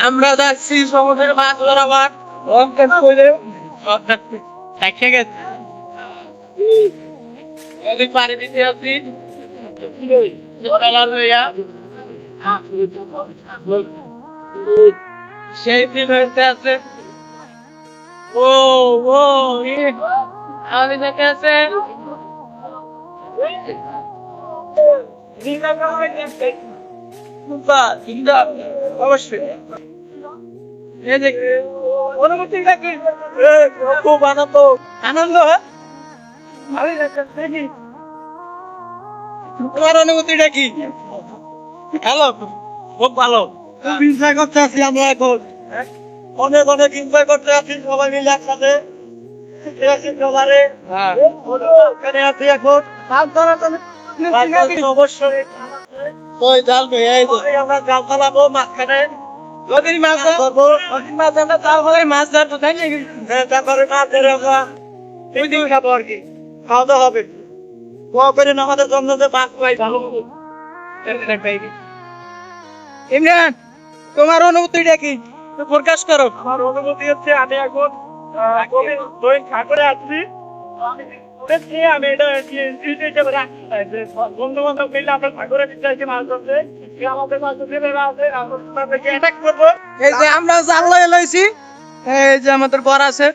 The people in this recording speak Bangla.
আমরা যাচ্ছি সমুদ্রের মাছ ধরাবার অঙ্কের কইলে ঠিক আছে এদিক পানি দিতে লইয়া সেই দিন হইতে আছে। ও ও আমি দেখে আছে। অবশ্যই। এই যে অনুভূতিটা কি খুব আনন্দ। আনন্দ হ্যাঁ? আমি তোমার অনুভূতিটা কি? ভালো খুব ভালো। খুব এনজয় করতে আছি আমরা এখন। অনেক অনেক এনজয় করতে আছি সবাই মিলে একসাথে। তো অবশ্যই। ওই জাল নিয়ে এই যে আমরা জাল ফেলাবো মাঝখানে। নদীর মাছ ধরবো। নদীর মাছ আমরা জাল ফেলাই মাছ ধরবো তাই নাকি? হ্যাঁ তারপরে মাছ ধরে আমরা দুই দিন খাব আর কি। খাওয়া দাওয়া হবে। দোয়া করেন আমাদের জন্য যে মাছ পাই ভালো ইমরান তোমার অনুভূতিটা কি? প্রকাশ করো। আমার অনুভূতি হচ্ছে আমি এখন ঠাকুরে আসছি। আমি দেখছি আমি এটা স্মৃতি হিসেবে বন্ধু বান্ধব মিলে আমরা ঠাকুরে বিশ্বাসী মাছ ধরতে। এই যে আমরা লইছি এই যে আমাদের বর আছে।